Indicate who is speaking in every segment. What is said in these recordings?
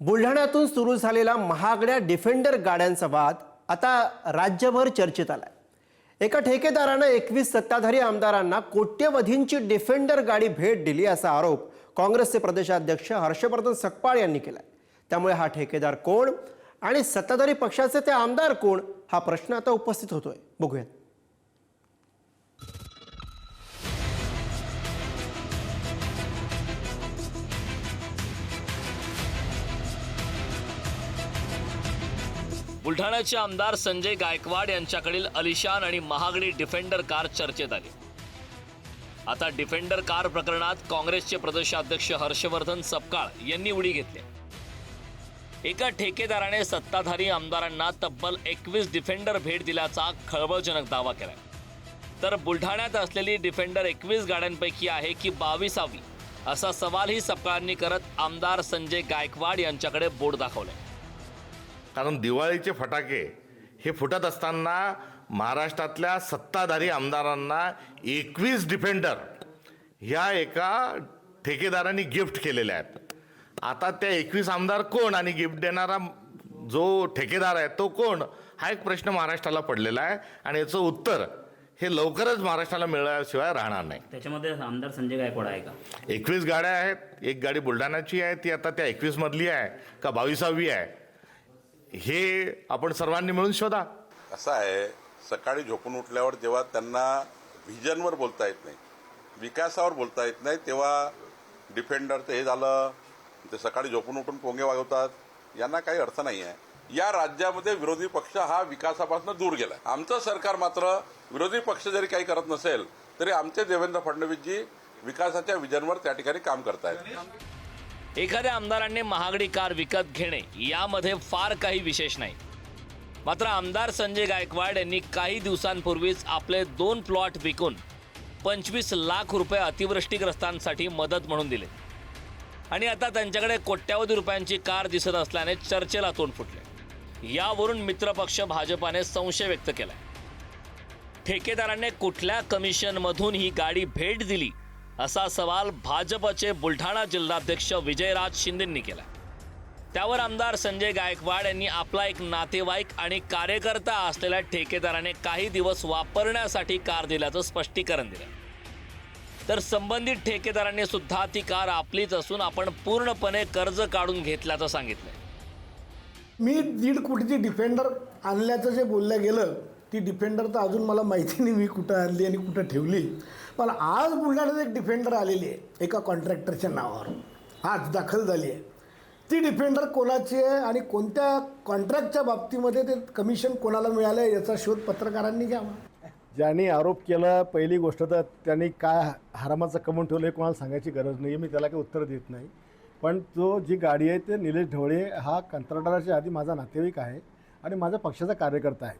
Speaker 1: बुलढाण्यातून सुरू झालेला महागड्या डिफेंडर गाड्यांचा वाद आता राज्यभर चर्चेत आलाय. एका ठेकेदारानं एकवीस सत्ताधारी आमदारांना कोट्यवधींची डिफेंडर गाडी भेट दिली असा आरोप काँग्रेसचे प्रदेशाध्यक्ष हर्षवर्धन सकपाळ यांनी केलाय. त्यामुळे हा ठेकेदार कोण आणि सत्ताधारी पक्षाचे ते आमदार कोण हा प्रश्न आता उपस्थित होतोय. बघूयात.
Speaker 2: बुलढाण्याचे आमदार संजय गायकवाड यांच्याकडील अलिशान आणि महागडी डिफेंडर कार चर्चेत आली. आता डिफेंडर कार प्रकरणात काँग्रेसचे प्रदेशाध्यक्ष हर्षवर्धन सपकाळ यांनी उडी घेतली. एका ठेकेदाराने सत्ताधारी आमदारांना तब्बल एकवीस डिफेंडर भेट दिल्याचा खळबळजनक दावा केला तर बुलढाण्यात असलेली डिफेंडर एकवीस गाड्यांपैकी आहे की बावीसावी असा सवालही सपकाळांनी करत आमदार संजय गायकवाड यांच्याकडे बोट दाखवलंय.
Speaker 3: कारण दिवाळीचे फटाके हे फुटत असताना महाराष्ट्रातल्या सत्ताधारी आमदारांना एकवीस डिफेंडर ह्या एका ठेकेदारांनी गिफ्ट केलेल्या आहेत. आता त्या एकवीस आमदार कोण आणि गिफ्ट देणारा जो ठेकेदार आहे तो कोण हा एक प्रश्न महाराष्ट्राला पडलेला आहे आणि याचं उत्तर हे लवकरच महाराष्ट्राला मिळाल्याशिवाय राहणार नाही.
Speaker 4: त्याच्यामध्ये आमदार संजय गायकवाड आहे का?
Speaker 3: एकवीस गाड्या आहेत एक गाडी बुलढाण्याची आहे ती आता त्या एकवीस मधली आहे का बावीसावी आहे? हे आपण सर्वांनी मिळून शोधा.
Speaker 5: असं आहे सकाळी झोपून उठल्यावर जेव्हा त्यांना व्हिजनवर बोलता येत नाही विकासावर बोलता येत नाही तेव्हा डिफेंडरचं हे झालं ते सकाळी झोपून उठून पोंगे वागवतात यांना काही अर्थ नाही आहे. या राज्यामध्ये विरोधी पक्ष हा विकासापासून दूर गेला आमचं सरकार मात्र विरोधी पक्ष जरी काही करत नसेल तरी आमचे देवेंद्र फडणवीसजी विकासाच्या विजनवर त्या ठिकाणी काम करतायत.
Speaker 2: एखाद्या आमदारांनी महागडी कार विकत घेणे यामध्ये फार काही विशेष नाही. मात्र आमदार संजय गायकवाड यांनी काही दिवसांपूर्वीच आपले दोन प्लॉट विकून पंचवीस लाख रुपये अतिवृष्टीग्रस्तांसाठी मदत म्हणून दिले. आणि आता त्यांच्याकडे कोट्यावधी रुपयांची कार दिसत असल्याने चर्चेला तोंड फुटले. यावरून मित्रपक्ष भाजपाने संशय व्यक्त केलाय. ठेकेदाराने कुठल्या कमिशनमधून ही गाडी भेट दिली? असा सवाल भाजपचे बुलढाणा जिल्हाध्यक्ष विजयराज शिंदेंनी केला त्यावर आमदार संजय गायकवाड यांनी आपला एक नातेवाईक आणि कार्यकर्ता असलेल्या ठेकेदाराने काही दिवस वापरण्यासाठी कार दिल्याचं स्पष्टीकरण दिलं. तर संबंधित ठेकेदारांनी सुद्धा ती कार आपलीच असून आपण पूर्णपणे कर्ज काढून घेतल्याचं सांगितलं
Speaker 6: मी दीड कोटीची डिफेंडर आणल्याचं जे बोललं गेलं ती डिफेंडर तर अजून मला माहिती नाही मी कुठं आणली आणि कुठं ठेवली. पण आज बुलढाण्यात एक डिफेंडर आलेली आहे एका कॉन्ट्रॅक्टरच्या नावावर. आज दाखल झाली आहे. ती डिफेंडर कोणाची आहे आणि कोणत्या कॉन्ट्रॅक्टच्या बाबतीमध्ये ते कमिशन कोणाला मिळालं आहे याचा शोध पत्रकारांनी घ्यावा.
Speaker 7: ज्यांनी आरोप केला पहिली गोष्ट तर त्यांनी काय हरामाचं कमवून ठेवलं हे कोणाला सांगायची गरज नाही मी त्याला काही उत्तर देत नाही. पण तो जी गाडी आहे ते निलेश ढवळे हा कंत्राटदाराच्या आधी माझा नातेवाईक आहे आणि माझा पक्षाचा कार्यकर्ता आहे.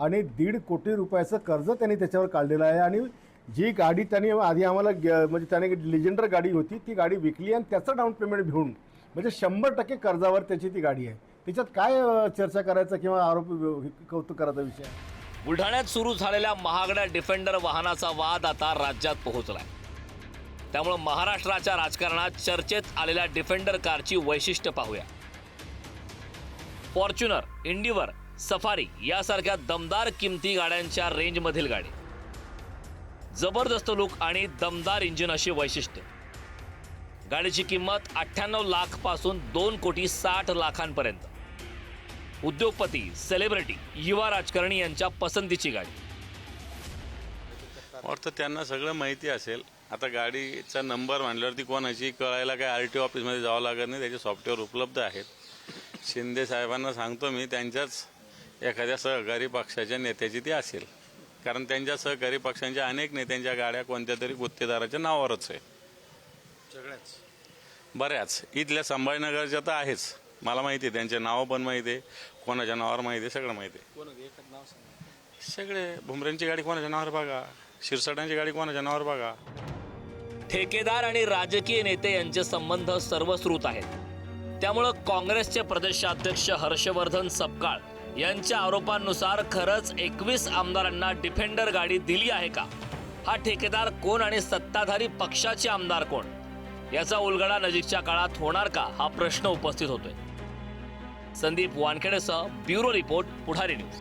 Speaker 7: आणि दीड कोटी रुपयाचं कर्ज त्यांनी त्याच्यावर काढलेलं आहे. आणि जी गाडी त्यांनी आधी आम्हाला ग- म्हणजे त्याने लिजेंडर गाडी होती ती गाडी विकली आणि त्याचं डाऊन पेमेंट घेऊन म्हणजे शंभर टक्के कर्जावर त्याची ती गाडी आहे. त्याच्यात काय चर्चा करायचं किंवा आरोप कौतुक करायचा विषय? आहे
Speaker 2: बुलढाण्यात सुरू झालेल्या महागड्या डिफेंडर वाहनाचा वाद आता राज्यात पोहोचलाय. त्यामुळे महाराष्ट्राच्या राजकारणात चर्चेत आलेल्या डिफेंडर कारची वैशिष्ट्य पाहूया. फॉर्च्युनर इंडिवर सफारी यासारख्या दमदार किमती गाड्यांच्या रेंजमधील गाडी. जबरदस्त लुक आणि दमदार इंजिन अशी वैशिष्ट्य. गाडीची किंमत अठ्ठ्याण्णव लाखपासून दोन कोटी साठ लाखांपर्यंत. उद्योगपती सेलिब्रिटी युवा राजकारणी यांच्या पसंतीची गाडी.
Speaker 8: वाटतं त्यांना सगळं माहिती असेल. आता गाडीचा नंबर म्हणल्यावरती कोणाची कळायला काय आर टी ऑफिसमध्ये जावं लागत नाही त्याचे सॉफ्टवेअर उपलब्ध आहेत. शिंदे साहेबांना सांगतो मी त्यांच्याच एखाद्या सहकारी पक्षाच्या नेत्याची ती असेल. कारण त्यांच्या सहकारी पक्षांच्या अनेक नेत्यांच्या गाड्या कोणत्या तरी गुत्तेदाराच्या नावावरच आहे. सगळ्याच. बऱ्याच. इथल्या संभाजीनगरच्या तर आहेच. मला माहिती आहे त्यांचे नावं पण माहिती आहे कोणाच्या नावावर माहिती आहे सगळं माहिती आहे. सगळे भुमऱ्यांची गाडी कोणाच्या नावावर बघा? शिरसाटांची गाडी कोणाच्या नावावर बघा?
Speaker 2: ठेकेदार आणि राजकीय नेते यांचे संबंध सर्वश्रुत आहेत. त्यामुळं काँग्रेसचे प्रदेशाध्यक्ष हर्षवर्धन सपकाळ यांच्या आरोपांनुसार खरंच एकवीस आमदारांना डिफेंडर गाडी दिली आहे का? हा ठेकेदार कोण आणि सत्ताधारी पक्षाचे आमदार कोण? याचा उलगडा नजीकच्या काळात होणार का? हा प्रश्न उपस्थित होतोय. संदीप वानखेडेसह ब्युरो रिपोर्ट पुढारी न्यूज.